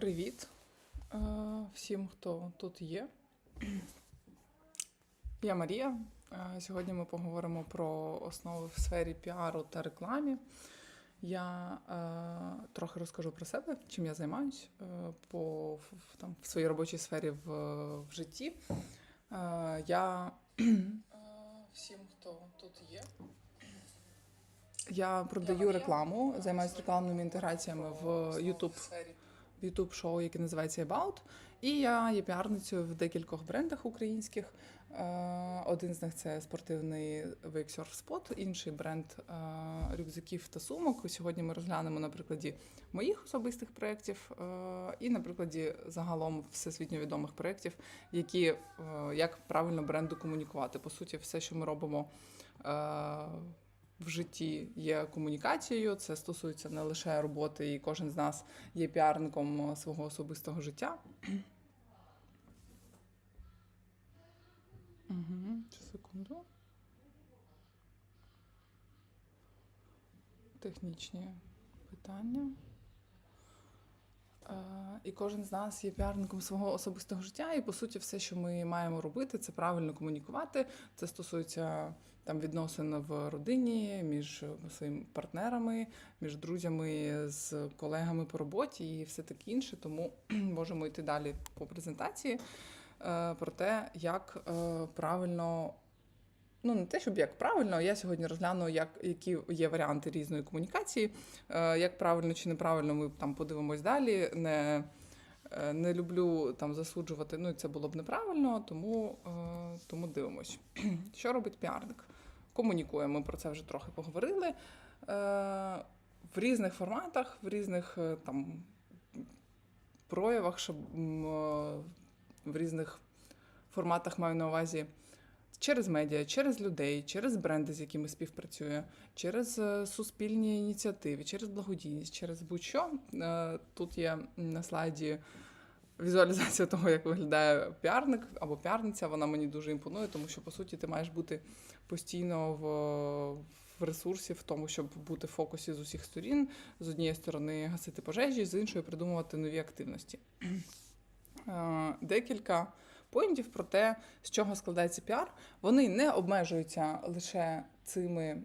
Привіт е, всім, хто тут є. Я Марія. Е, Сьогодні ми поговоримо про основи в сфері піару та рекламі. Я е, трохи розкажу про себе, чим я займаюсь е, по, в, там, в своїй робочій сфері в, в житті. Е, я е, всім, хто тут є. Я продаю рекламу, займаюся рекламними інтеграціями в YouTube YouTube шоу, яке називається About. І я є піарницею в декількох брендах українських. Е, Один з них це спортивний Wake Surf Spot, інший бренд е, рюкзаків та сумок. Сьогодні ми розглянемо на прикладі моїх особистих проєктів е, і на прикладі загалом всесвітньо відомих проєктів, які як правильно бренду комунікувати. По суті, все, що ми робимо. Е, в житті є комунікацією. Це стосується не лише роботи, і кожен з нас є піарником свого особистого життя. Угу, секунду. Технічні питання. Е, І кожен з нас є піарником свого особистого життя, і по суті, все, що ми маємо робити, це правильно комунікувати. Це стосується там відносин в родині, між своїми партнерами, між друзями, з колегами по роботі і все таке інше. Тому можемо йти далі по презентації е, про те, як е, правильно. Ну, не те, щоб як правильно, я сьогодні розгляну, як, які є варіанти різної комунікації. Е, як правильно чи неправильно, ми там подивимось далі. Не, е, не люблю там засуджувати, ну це було б неправильно, тому, е, тому дивимось. Що робить піарник? Комунікує, ми про це вже трохи поговорили. В різних форматах, в різних там проявах, щоб в різних форматах маю на увазі через медіа, через людей, через бренди, з якими співпрацює, через е, суспільні ініціативи, через благодійність, через будь-що. Е, Тут є на слайді візуалізація того, як виглядає піарник або піарниця. Вона мені дуже імпонує, тому що по суті ти маєш бути постійно в, в ресурсі, в тому, щоб бути в фокусі з усіх сторін. З однієї сторони гасити пожежі, з іншої придумувати нові активності. Е, Декілька поінтів про те, з чого складається піар. Вони не обмежуються лише цими,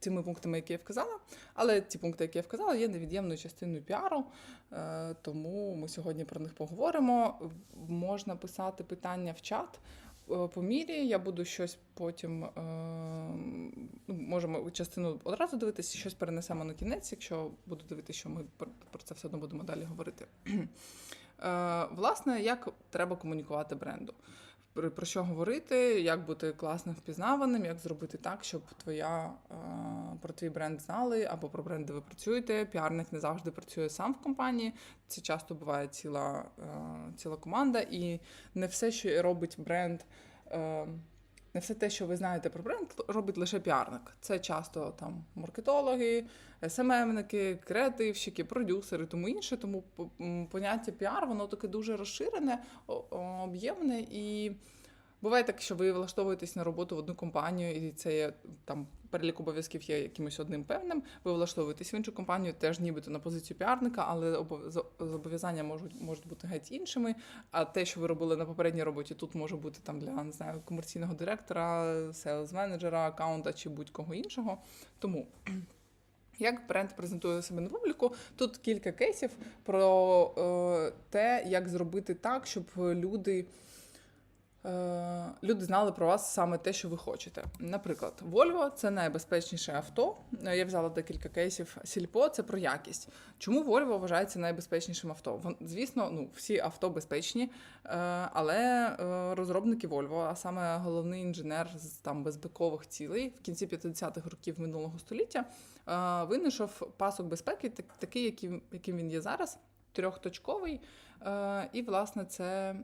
цими пунктами, які я вказала, але ці пункти, які я вказала, є невід'ємною частиною піару. Е, Тому ми сьогодні про них поговоримо. Можна писати питання в чат. Е, По мірі я буду щось потім. е, Ну, можемо частину одразу дивитися, щось перенесемо на кінець, якщо буду дивитися, що ми про це все одно будемо далі говорити. Е, Власне, як треба комунікувати бренду? Про що говорити, як бути класним впізнаваним, як зробити так, щоб твоя е, про твій бренд знали або про бренд, де ви працюєте. Піарник не завжди працює сам в компанії. Це часто буває ціла, е, ціла команда, і не все, що робить бренд. Не все те, що ви знаєте про бренд, робить лише піарник. Це часто там маркетологи, СММники, креативщики, продюсери, тому інше. Тому поняття піар, воно таке дуже розширене, об'ємне. І буває так, що ви влаштовуєтесь на роботу в одну компанію, і це є там перелік обов'язків є якимось одним певним. Ви влаштовуєтесь в іншу компанію, теж нібито на позицію піарника, але обов- зобов'язання можуть, можуть бути геть іншими. А те, що ви робили на попередній роботі, тут може бути там для не знаю комерційного директора, селс-менеджера, аккаунта чи будь-кого іншого. Тому. Як бренд презентує себе на публіку? Тут кілька кейсів про е, те, як зробити так, щоб люди, люди знали про вас саме те, що ви хочете. Наприклад, Volvo це найбезпечніше авто. Е, Я взяла декілька кейсів. Сільпо це про якість. Чому Volvo вважається найбезпечнішим авто? Звісно, ну всі авто безпечні, е, але е, розробники Volvo, а саме головний інженер з там безпекових цілей в кінці 50-х років минулого століття е, винайшов пасок безпеки, такий, яким, яким він є зараз, трьохточковий. Е, І, власне, це.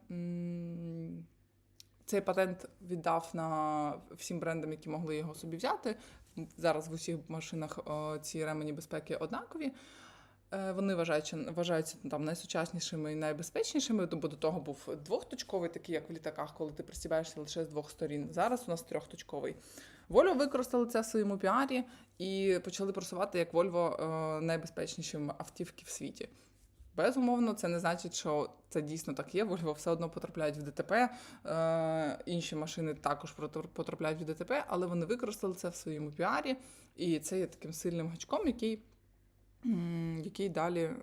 Цей патент віддав на всім брендам, які могли його собі взяти. Зараз в усіх машинах ці ремені безпеки однакові. Е, Вони вважаються, вважаються там найсучаснішими і найбезпечнішими, бо до того був двохточковий, такий як в літаках, коли ти пристібаєшся лише з двох сторін. Зараз у нас трьохточковий. Volvo використали це в своєму піарі і почали просувати як Volvo е, найбезпечніші автівки в світі. Безумовно, це не значить, що це дійсно так є. Вольво все одно потрапляють в ДТП. Е, інші машини також потрапляють в ДТП, але вони використали це в своєму піарі, і це є таким сильним гачком, який, який далі е,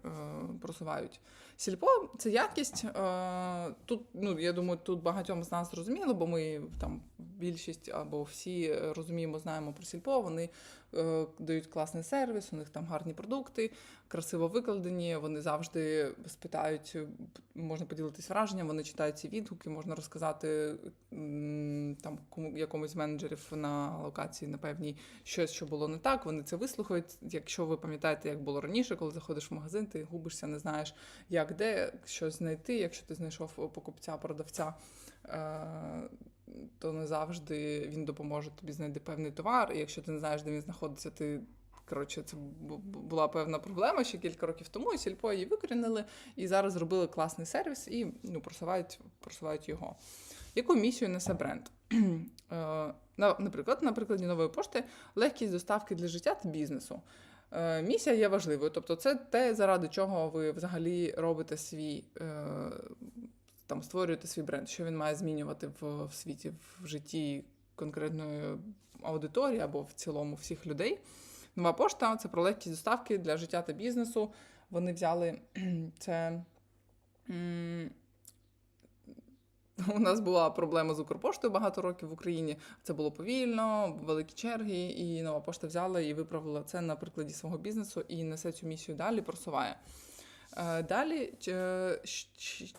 просувають. Сільпо це якість. Е, тут, ну я думаю, тут багатьом з нас зрозуміло, бо ми там більшість або всі розуміємо, знаємо про сільпо. Вони е, дають класний сервіс, у них там гарні продукти, красиво викладені. Вони завжди спитають, можна поділитись враженням, вони читають ці відгуки, можна розказати там кому якомусь з менеджерів на локації на певній щось, що було не так. Вони це вислухають. Якщо ви пам'ятаєте, як було раніше, коли заходиш в магазин, ти губишся, не знаєш, як де щось знайти. Якщо ти знайшов покупця, продавця. е, То не завжди він допоможе тобі знайти певний товар. І якщо ти не знаєш, де він знаходиться, ти коротше, це бу- бу- була певна проблема ще кілька років тому. І сільпо її викорінили і зараз зробили класний сервіс і ну, просувають, просувають його. Яку місію несе бренд? Е, Наприклад, на прикладі нової пошти легкість доставки для життя та бізнесу. Е, Місія є важливою, тобто це те, заради чого ви взагалі робите свій е, там створюєте свій бренд, що він має змінювати в, в світі, в житті конкретної аудиторії або в цілому всіх людей. Нова пошта це про легкість доставки для життя та бізнесу. Вони взяли це. У нас була проблема з Укрпоштою багато років в Україні. Це було повільно, великі черги, і нова пошта взяла і виправила це на прикладі свого бізнесу і несе цю місію далі, просуває. Е, Далі,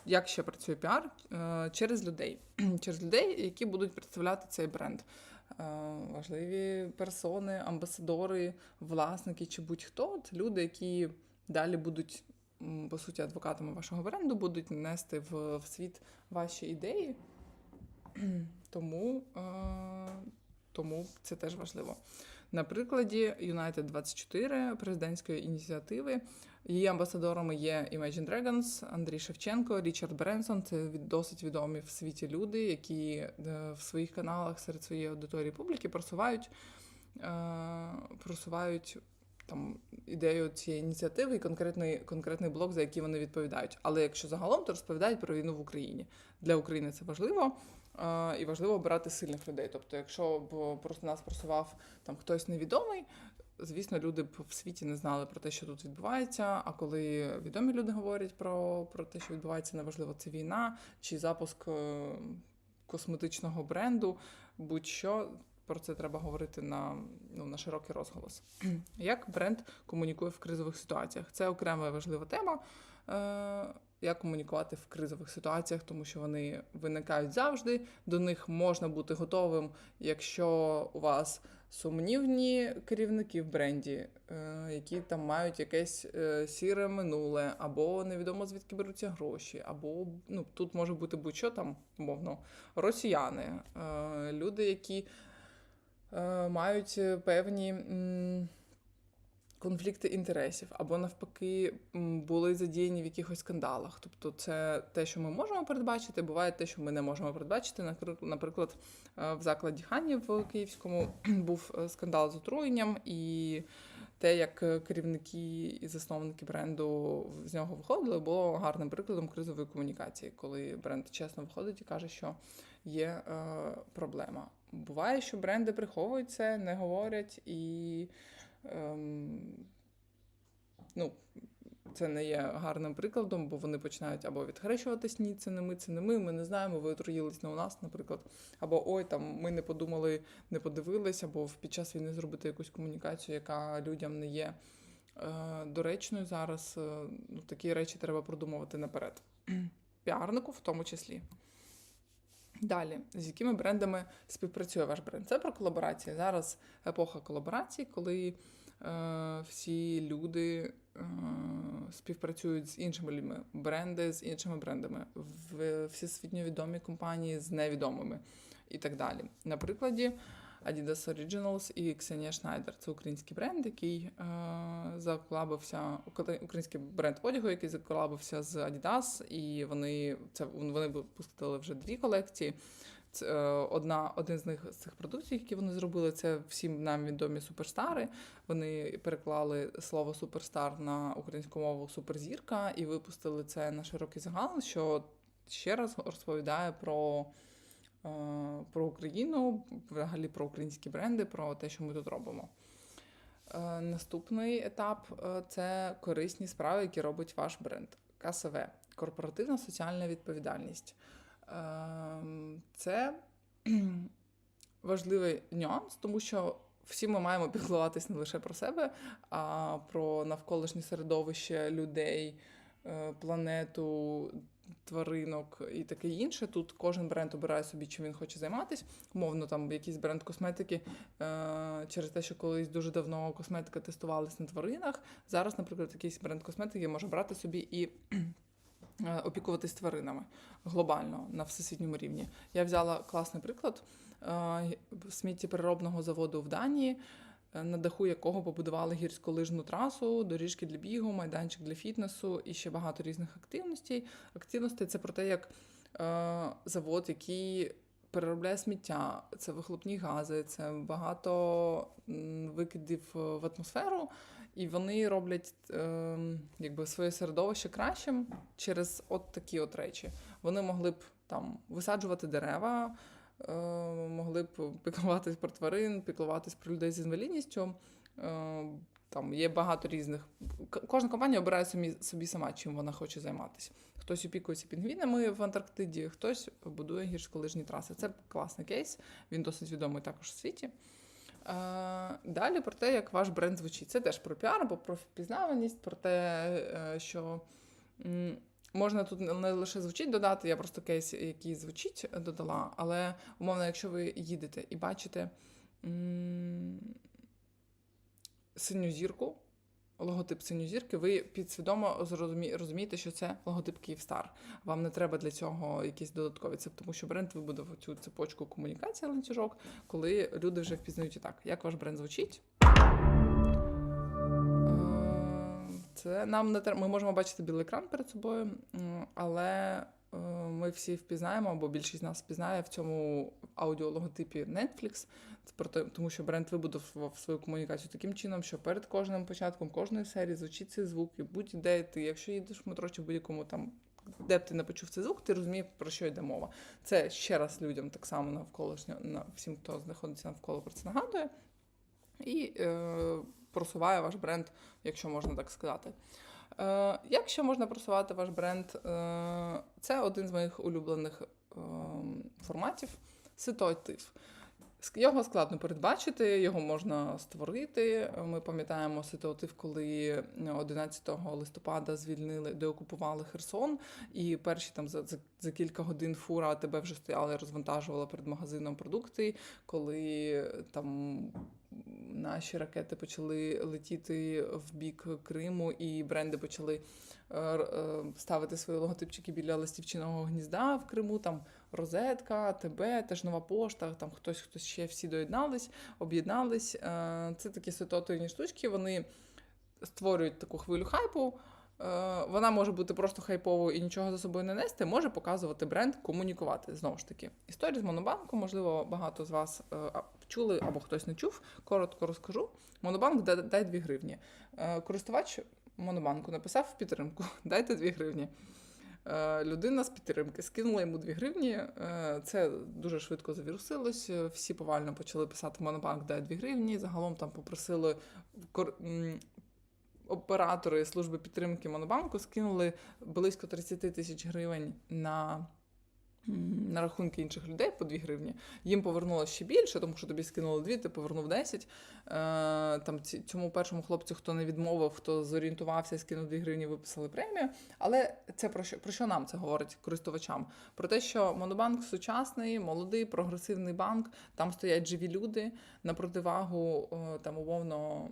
як ще працює піар? Е, Через людей, через людей, які будуть представляти цей бренд. Е, Важливі персони, амбасадори, власники чи будь-хто це люди, які далі будуть, по суті, адвокатами вашого бренду, будуть нести в, в світ ваші ідеї. Тому, е, тому це теж важливо. На прикладі United 24 президентської ініціативи Її амбасадорами є Imagine Dragons, Андрій Шевченко, Річард Бренсон. Це досить відомі в світі люди, які е, в своїх каналах серед своєї аудиторії публіки просувають, е, просувають там ідею цієї ініціативи і конкретний, конкретний блок, за який вони відповідають. Але якщо загалом, то розповідають про війну в Україні. Для України це важливо. І важливо обирати сильних людей. Тобто, якщо б просто нас просував там хтось невідомий, звісно, люди б в світі не знали про те, що тут відбувається. А коли відомі люди говорять про, про те, що відбувається, неважливо, це війна чи запуск е, косметичного бренду, будь-що. Про це треба говорити на, ну, на широкий розголос. Як бренд комунікує в кризових ситуаціях? Це окрема важлива тема. Е, як комунікувати в кризових ситуаціях, тому що вони виникають завжди. До них можна бути готовим, якщо у вас сумнівні керівники в бренді, е, які там мають якесь е, сіре минуле, або невідомо звідки беруться гроші, або ну тут може бути будь-що там, умовно, росіяни, люди, які мають певні. Конфлікти інтересів або навпаки були задіяні в якихось скандалах. Тобто, це те, що ми можемо передбачити, буває те, що ми не можемо передбачити. Наприклад, е, в закладі Хані в Київському був е, скандал з отруєнням, і те, як е, керівники і засновники бренду з нього виходили, було гарним прикладом кризової комунікації, коли бренд чесно виходить і каже, що є е, проблема. Буває, що бренди приховують це, не говорять і. Ем, ну, це не є гарним прикладом, бо вони починають або відхрещуватись, ні, це не ми, це не ми, ми не знаємо, ви отруїлись не у нас, наприклад. Або ой, там ми не подумали, не подивились, або під час війни зробити якусь комунікацію, яка людям не є е, доречною зараз. Е, ну, такі речі треба продумувати наперед. Піарнику в тому числі. Далі, з якими брендами співпрацює ваш бренд? Це про колаборації. Зараз епоха колаборацій, коли е, всі люди е, співпрацюють з іншими людьми, бренди з іншими брендами, в, всесвітньо відомі компанії з невідомими і так далі. На прикладі Adidas Originals і Ксенія Шнайдер. Це український бренд, який е, заколабився, український бренд одягу, який заколабився з Adidas, і вони це вони випустили вже дві колекції. Це, е, одна, один з них з цих продуктів, які вони зробили, це всім нам відомі суперстари. Вони переклали слово суперстар на українську мову суперзірка і випустили це на широкий загал, що ще раз розповідає про, про Україну, взагалі про українські бренди, про те, що ми тут робимо. Е, Наступний етап е, це корисні справи, які робить ваш бренд. КСВ корпоративна соціальна відповідальність. Це важливий нюанс, тому що всі ми маємо піклуватись не лише про себе, а про навколишнє середовище людей, е, планету, тваринок і таке інше. Тут кожен бренд обирає собі, чим він хоче займатися. Умовно, там якийсь бренд косметики е, через те, що колись дуже давно косметика тестувалась на тваринах. Зараз, наприклад, якийсь бренд косметики може брати собі і е, опікуватись тваринами глобально на всесвітньому рівні. Я взяла класний приклад е, сміттєпереробного заводу в Данії. Е, На даху якого побудували гірськолижну трасу, доріжки для бігу, майданчик для фітнесу і ще багато різних активностей. Активностей це про те, як е, завод, який переробляє сміття, це вихлопні гази, це багато викидів е, в атмосферу, і вони роблять якби своє середовище кращим через от такі от речі. Вони могли б там висаджувати дерева, могли б піклуватись про тварин, піклуватись про людей з інвалідністю. Е, там є багато різних. Кожна компанія обирає собі, собі сама, чим вона хоче займатися. Хтось опікується пінгвінами в Антарктиді, хтось будує гірськолижні траси. Це класний кейс, він досить відомий також у світі. Е, Далі про те, як ваш бренд звучить. Це теж про піар або про впізнаваність, про те, е, що можна тут не лише звучить додати, я просто кейс, який звучить, додала. Але умовно, якщо ви їдете і бачите м, синю зірку, логотип синю зірки, ви підсвідомо розумієте, що це логотип Київстар. Вам не треба для цього якісь додаткові. Це тому, що бренд вибудував цю цепочку комунікації ланцюжок, коли люди вже впізнають і так, як ваш бренд звучить. Це нам не треба. Ми можемо бачити білий екран перед собою, але е, ми всі впізнаємо, або більшість нас впізнає в цьому аудіологотипі Netflix. Тому що бренд вибудував свою комунікацію таким чином, що перед кожним початком кожної серії звучить цей звук, і будь-де ти, якщо їдеш в метро чи в будь-якому там. Де б ти не почув цей звук, ти розумієш, про що йде мова. Це ще раз людям так само навколишньо, на всім, хто знаходиться навколо про це нагадує. І е, просуває ваш бренд, якщо можна так сказати. Е, як ще можна просувати ваш бренд? Е, це один з моїх улюблених е, форматів ситуатив. Його складно передбачити, його можна створити. Ми пам'ятаємо ситуатив, коли 11 листопада звільнили, деокупували Херсон, і перші там за, за, за кілька годин фура тебе вже стояла і розвантажувала перед магазином продукти, коли там наші ракети почали летіти в бік Криму, і бренди почали е, е, ставити свої логотипчики біля ластівчиного гнізда в Криму. Там Розетка, ТБ, теж нова пошта, там хтось, хтось ще всі доєднались, об'єднались. Е, Це такі ситуативні штучки. Вони створюють таку хвилю хайпу. Вона може бути просто хайповою і нічого за собою не нести, може показувати бренд, комунікувати. Знову ж таки, історія з Монобанку, можливо, багато з вас чули або хтось не чув. Коротко розкажу. Монобанк да- дай 2 гривні. Е, Користувач Монобанку написав в підтримку: дайте 2 гривні. Е, Людина з підтримки скинула йому 2 гривні. Е, Це дуже швидко завірусилось. Всі повально почали писати Монобанк дай 2 гривні. Загалом там попросили оператори служби підтримки Монобанку скинули близько 30 тисяч гривень на. На рахунки інших людей по 2 гривні. Їм повернуло ще більше, тому що тобі скинули 2, ти повернув 10. Е, там цьому першому хлопцю, хто не відмовив, хто зорієнтувався, скинув 2 гривні, виписали премію. Але це про що про що нам це говорить користувачам? Про те, що Монобанк сучасний, молодий, прогресивний банк, там стоять живі люди на противагу е, там умовно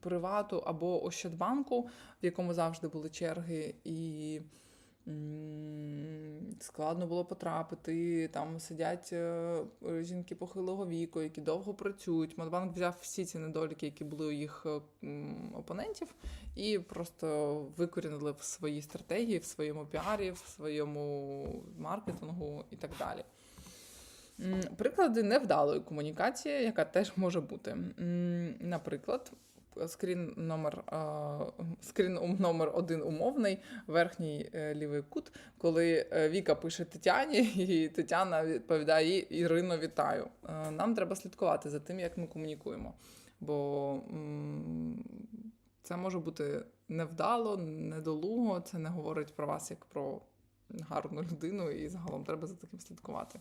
привату або Ощадбанку, в якому завжди були черги, і складно було потрапити. Там сидять е, жінки похилого віку, які довго працюють. Монобанк взяв всі ці недоліки, які були у їх е, опонентів, і просто викорінили в своїй стратегії, в своєму піарі, в своєму маркетингу і так далі. Приклади невдалої комунікації, яка теж може бути. Наприклад, скрін номер, скрін номер один умовний, верхній е, лівий кут, коли е, Віка пише Тетяні, і Тетяна відповідає Ірино, вітаю. Е, Нам треба слідкувати за тим, як ми комунікуємо. Бо це може бути невдало, недолуго, це не говорить про вас як про гарну людину, і загалом треба за таким слідкувати.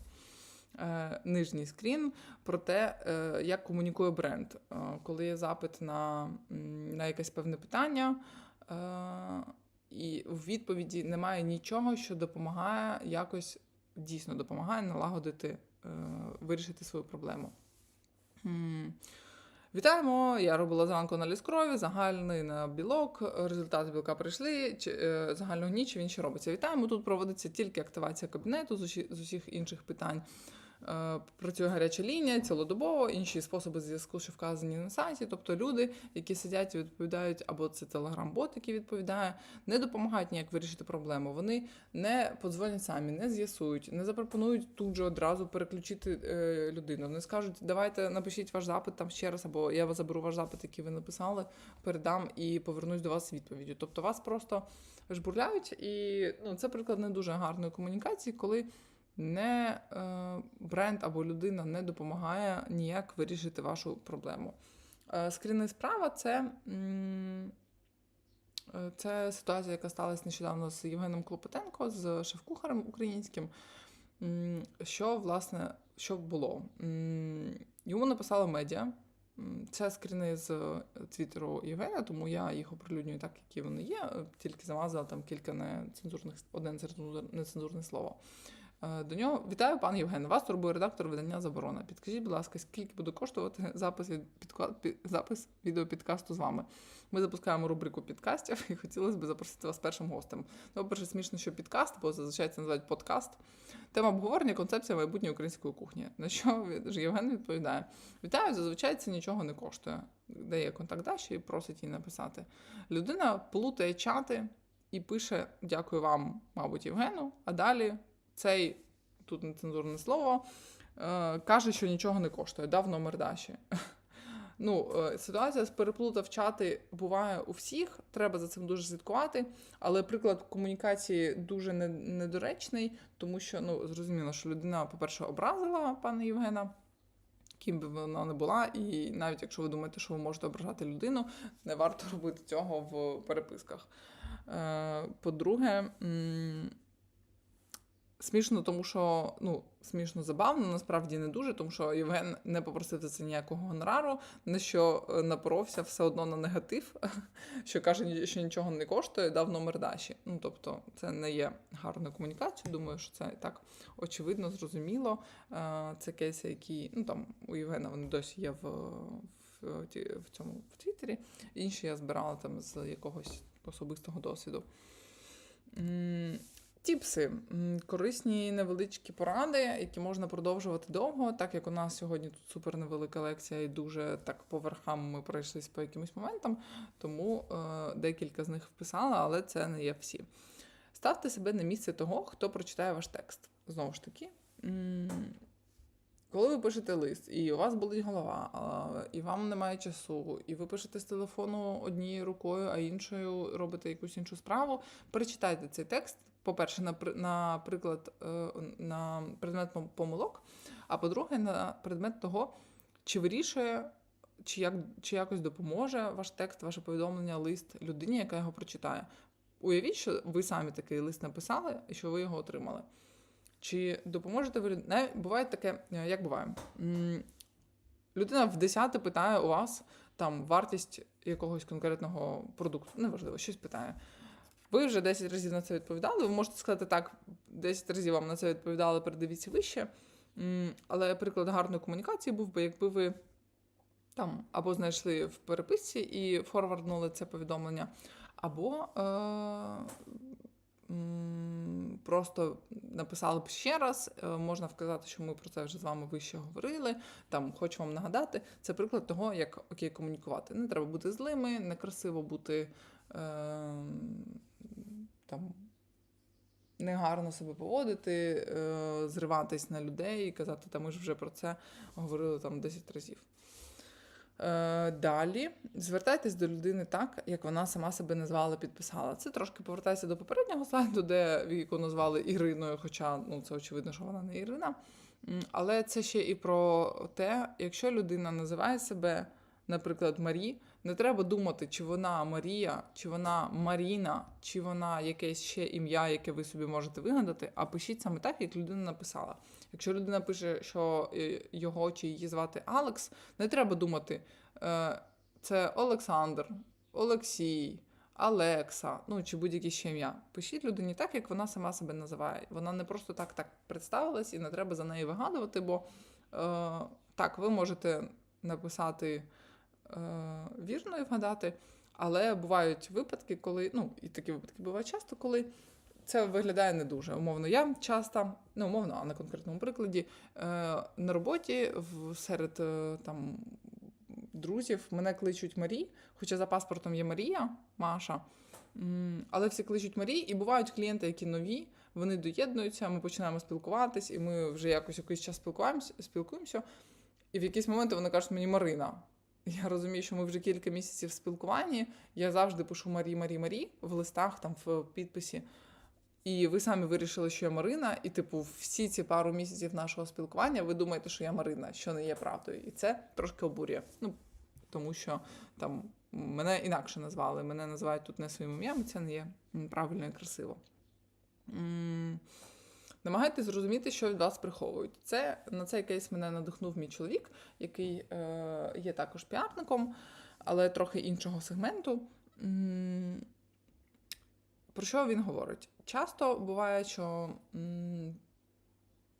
Е, нижній скрін про те, е, як комунікує бренд. Е, коли є запит на, на якесь певне питання, і в відповіді немає нічого, що допомагає якось дійсно допомагає налагодити, вирішити свою проблему. Вітаємо! Я робила зранку аналіз крові, загальний на білок. Результати білка прийшли. Чи, е, загального ніч він ще робиться. Вітаємо! Тут проводиться тільки активація кабінету з усіх інших питань. Е, Працює гаряча лінія цілодобово, інші способи зв'язку, що вказані на сайті. Тобто люди, які сидять і відповідають, або це телеграм-бот, який відповідає, не допомагають ніяк вирішити проблему. Вони не подзвонять самі, не з'ясують, не запропонують тут же одразу переключити е, людину. Вони скажуть, давайте напишіть ваш запит там ще раз, або я заберу ваш запит, який ви написали, передам і повернусь до вас з відповіддю. Тобто вас просто жбурляють, і ну, це приклад не дуже гарної комунікації, коли не е, бренд або людина не допомагає ніяк вирішити вашу проблему. Е, скріни справа це, е, це ситуація, яка сталася нещодавно з Євгеном Клопотенко, з шеф-кухарем українським. Що, власне, що було? Йому написала медіа. Це скріни з твіттеру Євгена, тому я їх оприлюднюю так, які вони є. Тільки замазала там кілька нецензурних, одне нецензурне слово. Е, До нього вітаю, пан Євген. Вас турбує редактор видання Заборона. Підкажіть, будь ласка, скільки буде коштувати запис від підка... пі- запис відеопідкасту з вами? Ми запускаємо рубрику підкастів і хотілося б запросити вас першим гостем. Ну, по-перше, смішно, що підкаст, бо зазвичай це називають подкаст. Тема обговорення концепція майбутньої української кухні. На що Євген відповідає: Вітаю, зазвичай це нічого не коштує. Дає контакт Даші і просить їй написати. Людина плутає чати і пише: Дякую вам, мабуть, Євгену. А далі цей тут нецензурне слово е, каже, що нічого не коштує. Дав номер Даші. Ну, е, ситуація з переплутав чати буває у всіх, треба за цим дуже слідкувати. Але приклад комунікації дуже недоречний, тому що ну зрозуміло, що людина, по-перше, образила пана Євгена. Ким би вона не була, і навіть якщо ви думаєте, що ви можете ображати людину, не варто робити цього в переписках. Е, По-друге, смішно, тому що ну, смішно забавно, насправді не дуже, тому що Євген не попросив за це ніякого гонорару, на що е, напоровся все одно на негатив, що каже, що нічого не коштує, дав номер Даші. Ну тобто, це не є гарною комунікацією. Думаю, що це так очевидно, зрозуміло. Е, Це кейси, які ну там у Євгена вони досі є в, в, в цьому в Твіттері. Інші я збирала там з якогось особистого досвіду. Тіпси корисні невеличкі поради, які можна продовжувати довго, так як у нас сьогодні тут супер невелика лекція, і дуже так по верхам ми пройшлись по якимось моментам, тому е, декілька з них вписала, але це не є всі. Ставте себе на місце того, хто прочитає ваш текст. Знову ж таки, коли ви пишете лист, і у вас болить голова, і вам немає часу, і ви пишете з телефону однією рукою, а іншою робите якусь іншу справу, перечитайте цей текст. По-перше, на, при- на приклад е, на предмет помилок, а по-друге, на предмет того, чи вирішує, чи, як, чи якось допоможе ваш текст, ваше повідомлення, лист людині, яка його прочитає. Уявіть, що ви самі такий лист написали і що ви його отримали. Чи допоможете ви Навіть буває таке, е, як буває? Людина в десяте питає у вас там вартість якогось конкретного продукту, неважливо, щось питає. Ви вже 10 разів на це відповідали. Ви можете сказати так, 10 разів вам на це відповідали, передивіться вище. Але приклад гарної комунікації був би, якби ви там або знайшли в переписці і форварднули це повідомлення, або е, просто написали б ще раз. Е, можна вказати, що ми про це вже з вами вище говорили. Там хочу вам нагадати. Це приклад того, як окей комунікувати. Не треба бути злими, некрасиво бути. Е, там негарно себе поводити, е, зриватись на людей і казати, та ми ж вже про це говорили там 10 разів. Е, Далі звертайтесь до людини так, як вона сама себе назвала, підписала. Це трошки повертається до попереднього слайду, де яку назвали Іриною, хоча ну, це очевидно, що вона не Ірина. Але це ще і про те, якщо людина називає себе, наприклад, Марі, не треба думати, чи вона Марія, чи вона Маріна, чи вона якесь ще ім'я, яке ви собі можете вигадати, а пишіть саме так, як людина написала. Якщо людина пише, що е, його чи її звати Алекс, не треба думати, е, це Олександр, Олексій, Алекса, ну чи будь-яке ще ім'я. Пишіть людині так, як вона сама себе називає. Вона не просто так так представилась, і не треба за неї вигадувати, бо е, так, ви можете написати вірно вгадати, але бувають випадки, коли, ну, і такі випадки бувають часто, коли це виглядає не дуже. Умовно, я часто, не умовно, а на конкретному прикладі, е, на роботі серед е, там, друзів мене кличуть Марі, хоча за паспортом є Марія, Маша. Але всі кличуть Марі, і бувають клієнти, які нові, вони доєднуються, ми починаємо спілкуватись, і ми вже якось якийсь час спілкуємося, спілкуємося. І в якийсь момент вони кажуть мені Марина. Я розумію, що ми вже кілька місяців в спілкуванні. Я завжди пишу Марі, Марі, Марі в листах, там в підписі. І ви самі вирішили, що я Марина, і, типу, всі ці пару місяців нашого спілкування ви думаєте, що я Марина, що не є правдою. І це трошки обурює. Ну, тому що там мене інакше назвали. Мене називають тут не своїм ім'ям, це не є правильно і красиво. Намагайтесь зрозуміти, що від вас приховують. Це на цей кейс мене надихнув мій чоловік, який е, є також піарником, але трохи іншого сегменту. Про що він говорить? Часто буває, що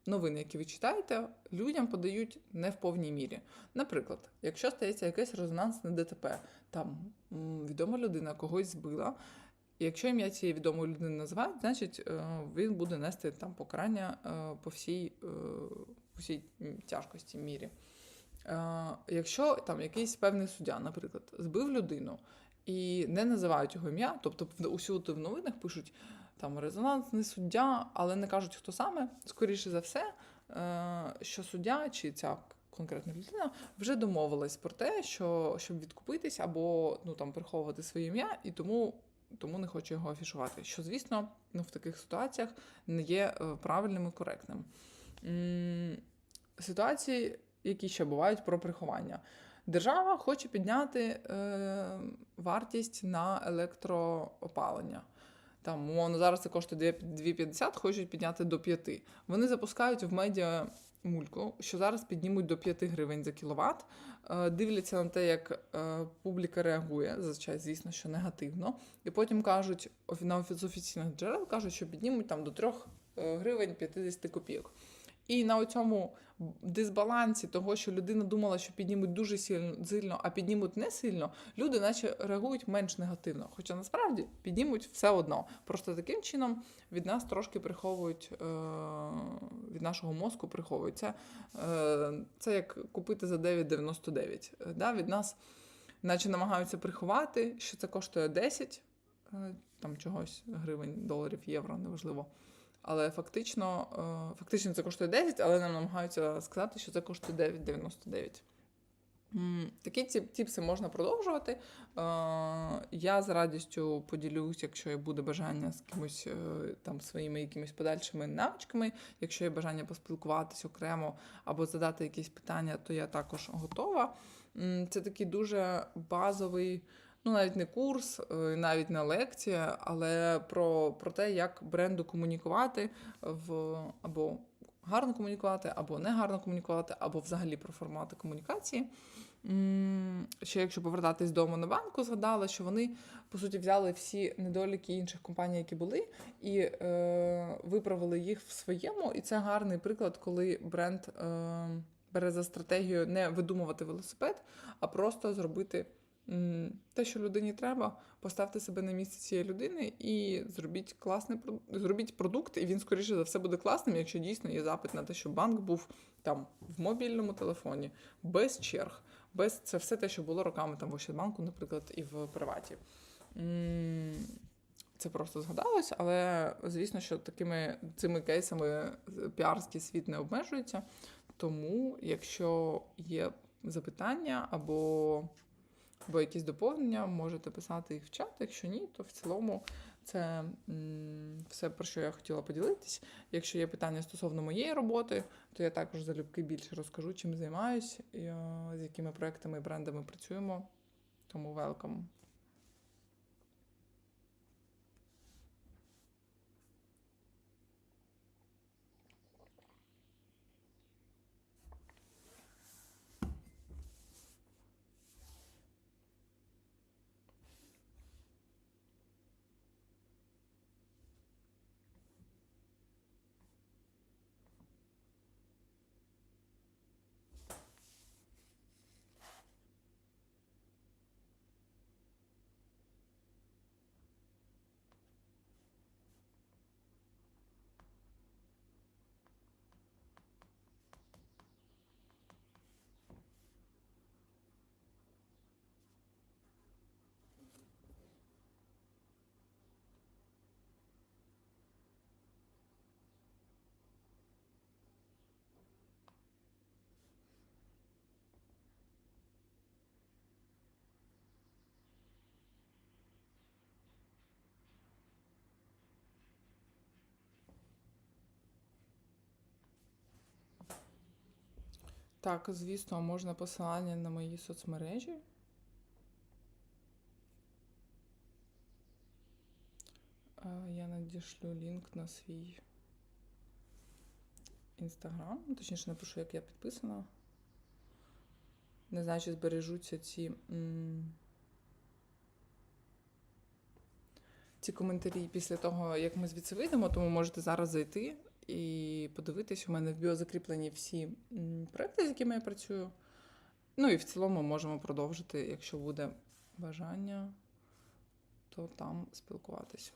новини, які ви читаєте, людям подають не в повній мірі. Наприклад, якщо стається якесь резонансне ДТП, там відома людина когось збила. Якщо ім'я цієї відомої людини називають, значить е, він буде нести там покарання е, по всій, е, по всій тяжкості мірі. Якщо там якийсь певний суддя, наприклад, збив людину і не називають його ім'я, тобто усюди в новинах пишуть там резонансний суддя, але не кажуть, хто саме, скоріше за все, що суддя чи ця конкретна людина вже домовилась про те, що щоб відкупитись або ну там приховувати своє ім'я, і тому тому не хочу його афішувати. Що, звісно, ну, в таких ситуаціях не є е, правильним і коректним. Ситуації, які ще бувають про приховання. Держава хоче підняти е, вартість на електроопалення. Там, умовно, зараз це коштує 2,50, хочуть підняти до 5. Вони запускають в медіа мульку, що зараз піднімуть до 5 гривень за кіловат. Е, Дивляться на те, як е, публіка реагує, зазвичай, звісно, що негативно. І потім кажуть, на офіційних джерел кажуть, що піднімуть там до 3 е, гривень 50 копійок. І на цьому дисбалансі того, що людина думала, що піднімуть дуже сильно, а піднімуть не сильно, люди наче реагують менш негативно. Хоча насправді піднімуть все одно. Просто таким чином від нас трошки приховують, е, від нашого мозку приховують. Це, е, це як купити за 9,99. Е, Да? Від нас наче намагаються приховати, що це коштує 10 е, там чогось гривень, доларів, євро, неважливо. Але фактично, е, фактично це коштує 10, але нам намагаються сказати, що це коштує 9,99. Такі тіпси можна продовжувати. Е, Я з радістю поділюсь, якщо буде бажання з кимось е, там своїми якимись подальшими навичками. Якщо є бажання поспілкуватись окремо або задати якісь питання, то я також готова. Це такий дуже базовий. Ну, навіть не курс, е, навіть не лекція, але про, про те, як бренду комунікувати в або гарно комунікувати, або не гарно комунікувати, або взагалі про формати комунікації. Ще якщо повертатись до Монобанку, згадала, що вони по суті взяли всі недоліки інших компаній, які були, і е, виправили їх в своєму. І це гарний приклад, коли бренд е, бере за стратегію не видумувати велосипед, а просто зробити те, що людині треба, поставте себе на місце цієї людини і зробіть класний зробіть продукт, і він скоріше за все буде класним, якщо дійсно є запит на те, щоб банк був там в мобільному телефоні, без черг, без це все те, що було роками там в Ощадбанку, наприклад, і в приваті. Це просто згадалось, але звісно, що такими цими кейсами піарський світ не обмежується. Тому, якщо є запитання або, або якісь доповнення, можете писати їх в чат. Якщо ні, то в цілому це все, про що я хотіла поділитись. Якщо є питання стосовно моєї роботи, то я також залюбки більше розкажу, чим займаюсь, е, з якими проектами і брендами працюємо. Тому welcome. Так, звісно, можна посилання на мої соцмережі. Е, Я надішлю лінк на свій інстаграм. Точніше, напишу, як я підписана. Не знаю, чи збережуться ці. Ці коментарі після того, як ми звідси вийдемо, тому можете зараз зайти і подивитись. У мене в біо закріплені всі проекти, з якими я працюю. Ну і в цілому можемо продовжити, якщо буде бажання, то там спілкуватись.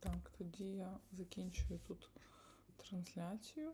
Так, тоді я закінчую тут трансляцію.